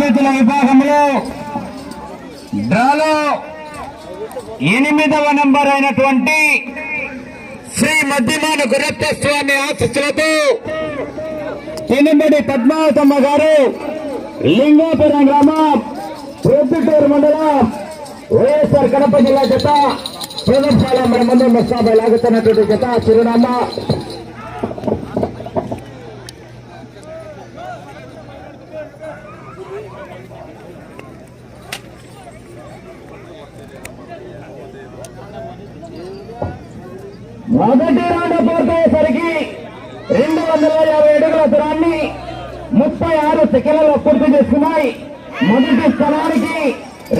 చేతుల విభాగంలో డ్రాలో ఎనిమిదవ నంబర్ అయినటువంటి శ్రీ మధ్యమాన గురత్వ స్వామి ఆశస్సులతో తినిమిడి పద్మావతమ్మ గారు లింగాపురం గ్రామం ప్రొద్దుటూరు మండలం వైఎస్ఆర్ కడప జిల్లా జత ప్రదర్శాల మన ముందు ముస్తాబై లాగుతున్నటువంటి జత చిరునామా మొదటి రౌండ్ పూర్తయ్యేసరికి రెండు వందల యాభై అడుగుల దూరాన్ని ముప్పై ఆరు సెకండ్లలో పూర్తి చేసుకున్నాయి. మొదటి స్థలానికి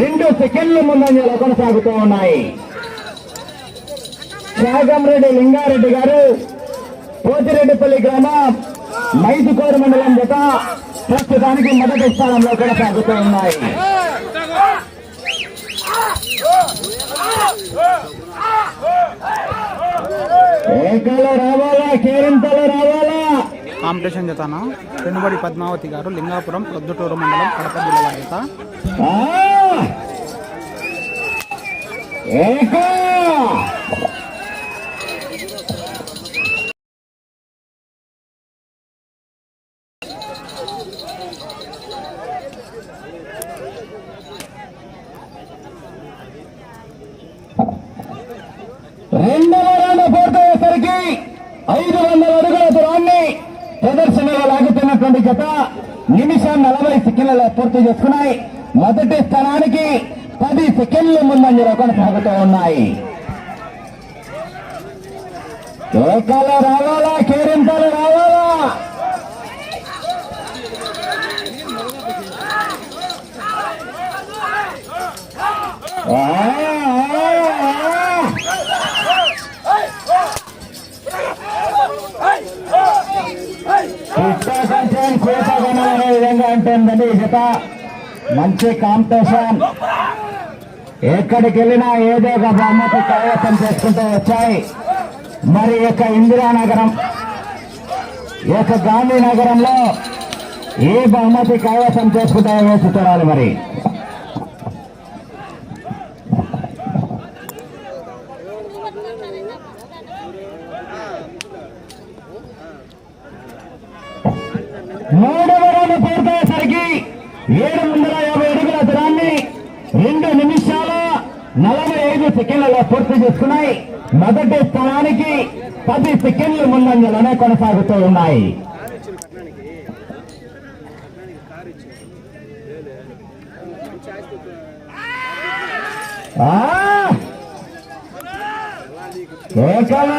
రెండు సెకండ్ల ముందంజలో కొనసాగుతూ ఉన్నాయి. త్యాగంరెడ్డి లింగారెడ్డి గారు పోతిరెడ్డిపల్లి గ్రామం మైదుకోరు మండలం జత ప్రస్తుతానికి మొదటి స్థానంలో కొనసాగుతూ ఉన్నాయి. ఏకలో రావాలా కేరింతలో రావాలా? కాంపిటీషన్ జతన పెనుబడి పద్మావతి గారు లింగాపురం ప్రొద్దుటూరు మండలం కడప జిల్లా జత ఏకా రెండవ రౌండ్ పూర్తయ్యేసరికి ఐదు వందల అడుగుల దూరాన్ని ప్రదర్శనలో మంది జత నిమిషం నలభై సెకండ్లలో పూర్తి చేసుకున్నాయి. మొదటి స్థానానికి పది సెకండ్ల ముందంజలో కొనసాగుతూ ఉన్నాయి. ఏకాలు రావాలా? కేరింతలు రావాలా? ఆ, ఆ, ఆ. అనే విధంగా ఉంటుందండి జత మంచి కాంపిటీషన్. ఎక్కడికి వెళ్ళినా ఏదో ఒక బహుమతి కైవసం చేసుకుంటూ వచ్చాయి. మరి యొక్క ఇందిరానగరం ఈ యొక్క గాంధీనగరంలో ఏ బహుమతి కైవసం చేసుకుంటాయో వేసి చూడాలి మరి. మూడవ రౌండ్ పూర్తయ్యేసరికి ఏడు వందల యాభై అడుగుల దూరాన్ని రెండు నిమిషాల నలభై ఐదు సెకండ్లలో పూర్తి చేసుకున్నాయి. మొదటి స్థానానికి పది సెకండ్లు ముందంజలోనే కొనసాగుతూ ఉన్నాయి.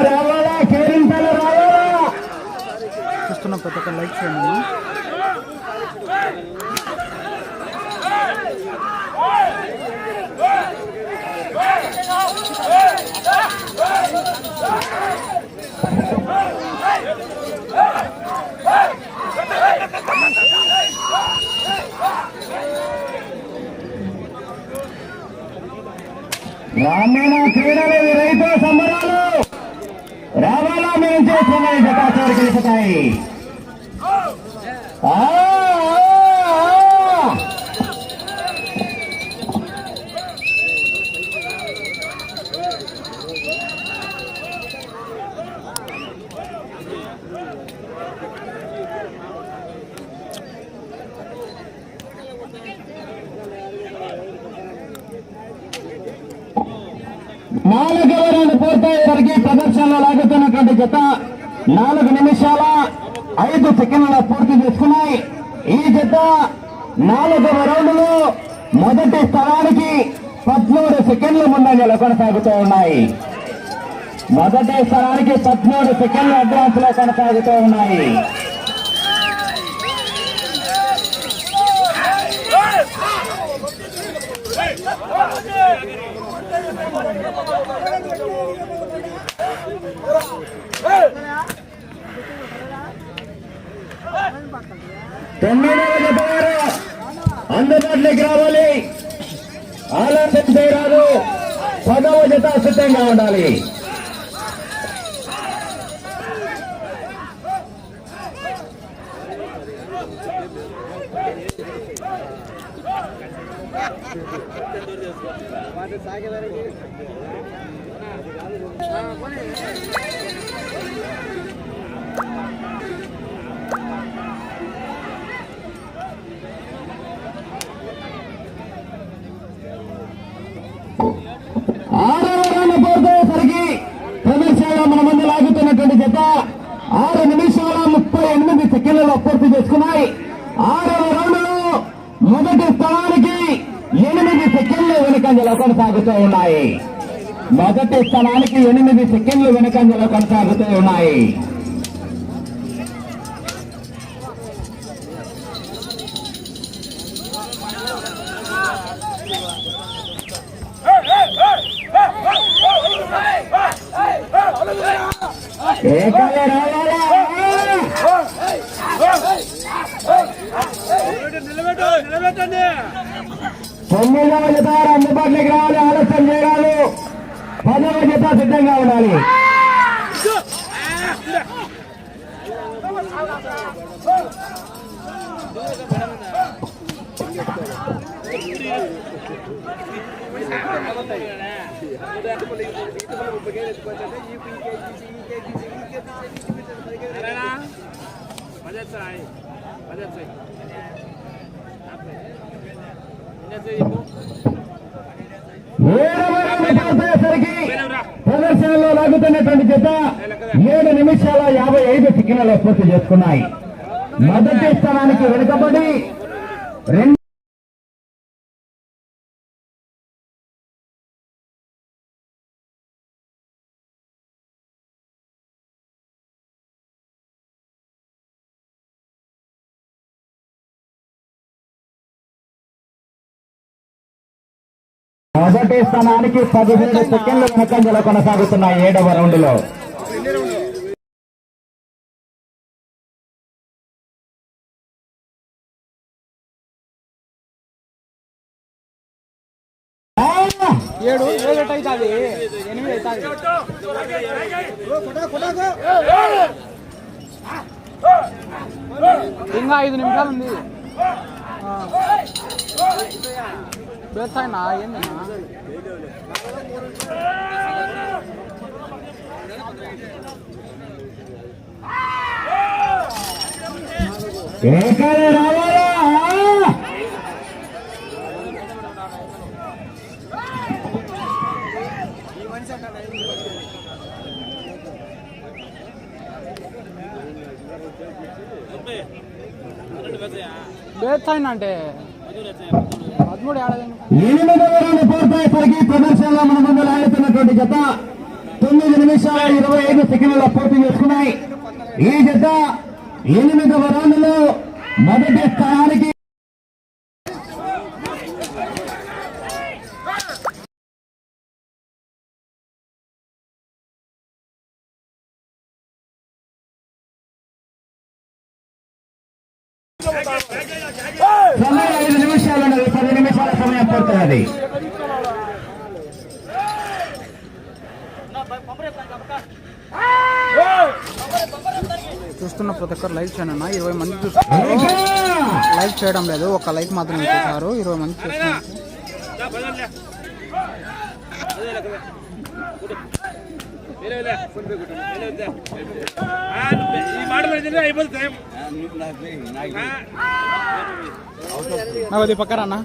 రావాలా కేరింత ప్రతి ఒక్క లైక్ చేయండి. రామాయణ క్రీడలు రైతు సంబరాలు రావాలా మేము చేస్తున్నాయి జటాచారు Ah! నాలుగు రౌండ్ రౌండ్లో. మొదటి స్థలానికి పద్మూడు సెకండ్ల ముందంజలు కొనసాగుతూ ఉన్నాయి. మొదటి స్థలానికి పద్మూడు సెకండ్ల అడ్వాన్స్లో కొనసాగుతూ ఉన్నాయి. Hey! జత వారు అందుబాటులోకి రావాలి. ఆలస్యం చేయరాదు. పదవ జత సిద్ధంగా ఉండాలి ఆరవ రౌండ్ పూర్తయ్యేసరికి ప్రదర్శనలో మన ముందు లాగుతున్నటువంటి జత ఆరు నిమిషాల ముప్పై ఎనిమిది సెకండ్లలో పూర్తి చేసుకున్నాయి. ఆరవ రౌండ్లో మొదటి స్థానానికి ఎనిమిది సెకండ్లు వెనుకంజలో కొనసాగుతూ ఉన్నాయి. మొదటి స్థానానికి ఎనిమిది సెకండ్లు వెనుకంజలో కొనసాగుతూ ఉన్నాయి. తొమ్మిదవ జత అందుబాటులోకి రావాలి ఆలస్యం చేయాలి. పదవ జత సిద్ధంగా ఉండాలి. ఏడవ ప్రదర్శనలో లాగుతున్నటువంటి జత ఏడు నిమిషాల యాభై ఐదు సెకండ్లలో పూర్తి చేసుకున్నాయి. మొదటి స్థానానికి వెనుకబడి రెండు మొదటి స్థానానికి పదిహేడు సెకండ్లు వెనకంజలో కొనసాగుతున్న ఏడవ రౌండ్లో ఏడు ఏడు అవుతుంది. ఎనిమిది అవుతుంది. ఇంకా ఐదు నిమిషాలు ఉంది. ఏకాలే రావాలా పేరుతాయినా అంటే పదమూడు రౌండ్ పూర్తయ్యేసరికి ప్రదర్శనలో మన ముందు లాగుతున్నటువంటి జత తొమ్మిది నిమిషాల ఇరవై ఐదు సెకండ్ల పూర్తి చేసుకున్నాయి. ఈ జత ఎనిమిదవ రౌండ్ మొదటి స్థానానికి సమయం ఐదు నిమిషాలు ఉన్నది పది నిమిషాల సమయం పూర్తయినది చూస్తున్న లైక్ చేయండి అన్న ఇరవై మంది చూస్తున్నారు. లైక్ చేయడం లేదు ఒక లైక్ మాత్రమే చేశారు ఇరవై మంది చూస్తున్నారు. నాకు పక్కన అన్న.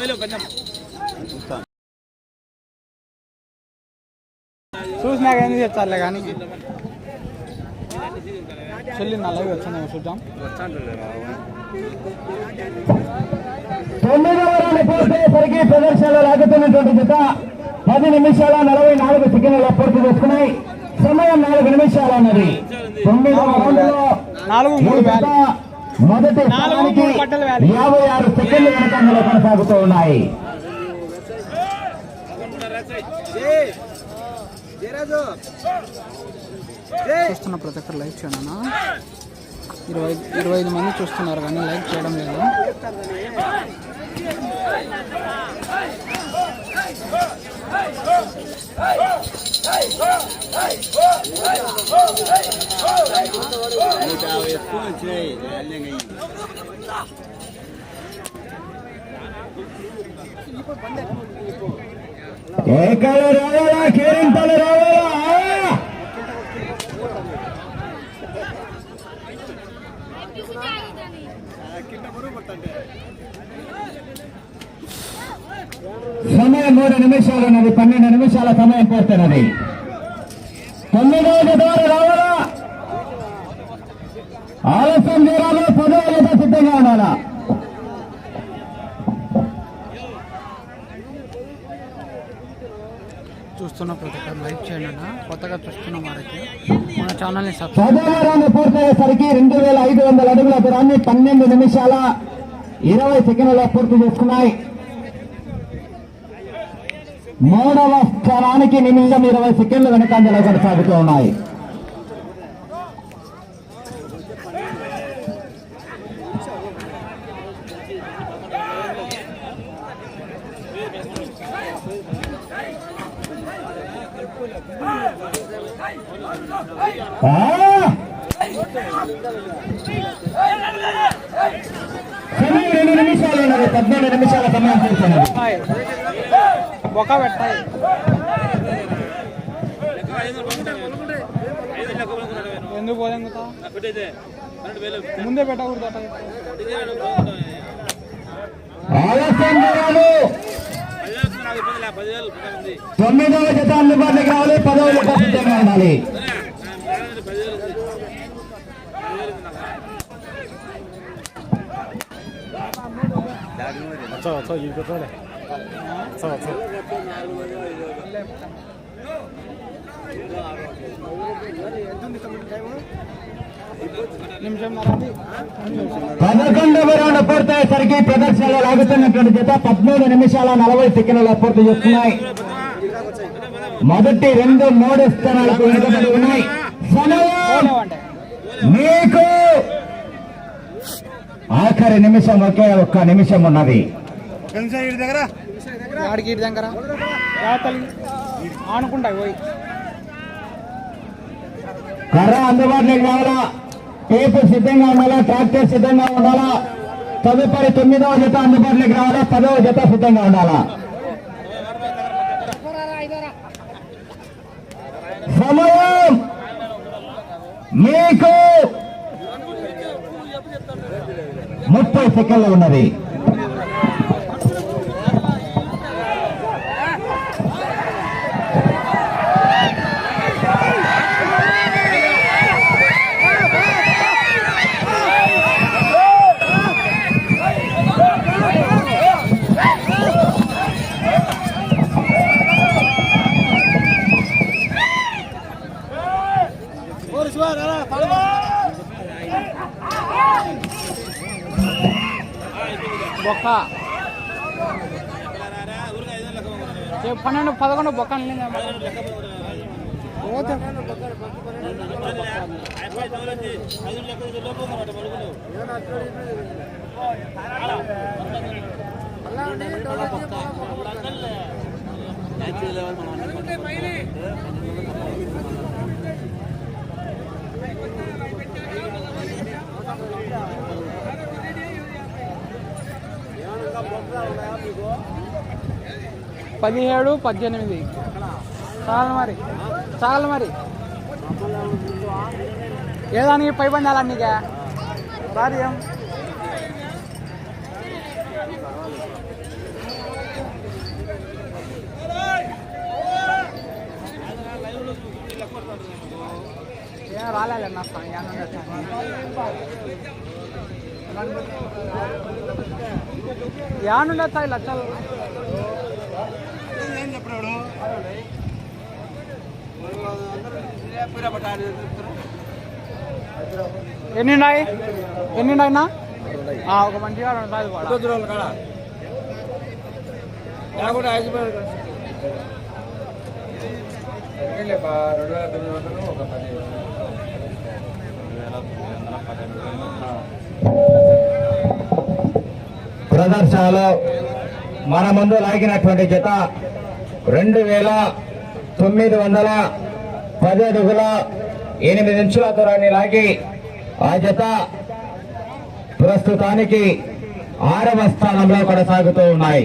వేలు కొంచెం చూసినాక ఏం చెప్తారులే కానీ. చెల్లి నా లైవ్ వచ్చింది చూద్దాం. తొమ్మిదవ రౌండ్ పూర్తయ్యేసరికి ప్రదర్శనలో లాగుతున్నటువంటి జత పది నిమిషాల నలభై నాలుగు సెకండ్ల పూర్తి చేసుకున్నాయి. సమయం నాలుగు నిమిషాలు ఉన్నది. తొమ్మిదవ రౌండ్లో నాలుగు మూడు జత మొదటి స్థానానికి. యాభై ఆరు సెకండ్లు వెనకంలో కొనసాగుతూ ఉన్నాయి. చూస్తున్న ప్రతి ఒక్కరు లైక్ చేయండి అన్న ఇరవై ఇరవై ఐదు మంది చూస్తున్నారు కానీ లైక్ చేయడం లేదు. ఏకలు రావాలా కేరింతలు రావాలా? సమయం మూడు నిమిషాలు ఉన్నది పన్నెండు నిమిషాల సమయం పూర్తున్నది తొమ్మిదవ ద్వారా రావాలా? ఆలస్యం చేయాలి? పదవ జత సిద్ధంగా ఉండాలా? చూస్తున్న ప్రతి ఒక్కరు లైక్ చేయండి అన్న. కొత్తగా చూస్తున్న వారికి మన పూర్తయ్యేసరికి రెండు వేల ఐదు వందల అడుగుల దూరాన్ని పన్నెండు నిమిషాల ఇరవై సెకండ్లలో పూర్తి చేసుకున్నాయి. మూడవ స్థానానికి నిమిషం ఇరవై సెకండ్లు వెనకంజలో కొనసాగుతూ ఉన్నాయి ఆ! సమయం రెండు నిమిషాలు ఉన్నది పద్నాలుగు నిమిషాల సమయం ఒక పెట్టాయి ఎందుకు పోదెంగుతా? ముందే పెట్టకూడదు తొమ్మిదవ జత అందుబాటులోకి రావాలి పదవ జత సిద్ధంగా ఉండాలి పదివేలు నిమిషం నరండి పదకొండవ రౌండ్ పూర్తయ్యేసరికి ప్రదర్శనలో లాగుతున్నటువంటి జత పద్మూడు నిమిషాల నలభై సెకండ్లలో పూర్తి చేస్తున్నాయి మొదటి రెండు మూడు స్థానాలకు వెనుకబడి ఉన్నాయి. సమయం మీకు ఆఖరి నిమిషం ఒకే ఒక్క నిమిషం ఉన్నది. కర్ర అందుబాటులోకి రావాలా? టేపు సిద్ధంగా ఉండాలా? ట్రాక్టర్ సిద్ధంగా ఉండాలా? తదుపరి తొమ్మిదవ జత అందుబాటులోకి రావాలా? పదవ జత సిద్ధంగా ఉండాలా? సమయం! మీకు ముప్పై సెకండ్లు ఉన్నది బొక్క. పన్నెండు పదకొండు బొక్క అనలేదా? పదిహేడు పద్దెనిమిది. చాలు మరి. చాలు మరి. ఏదానికి పై బండాలా నీకే? భార్యం. ఏం ఏం రాలేదన్న యానుండ తాయి లక్షలు ఎన్ని ఉన్నాయి? ఎన్ని ఉన్నాయినా? ఒక మంచిగా రెండు కూడా ప్రదర్శనలో మన ముందు లాగినటువంటి జత రెండు వేల తొమ్మిది వందల పది అడుగుల ఎనిమిది ఇంచుల దూరాన్ని లాగి ఆ జత ప్రస్తుతానికి ఆరవ స్థానంలో కొనసాగుతూ ఉన్నాయి.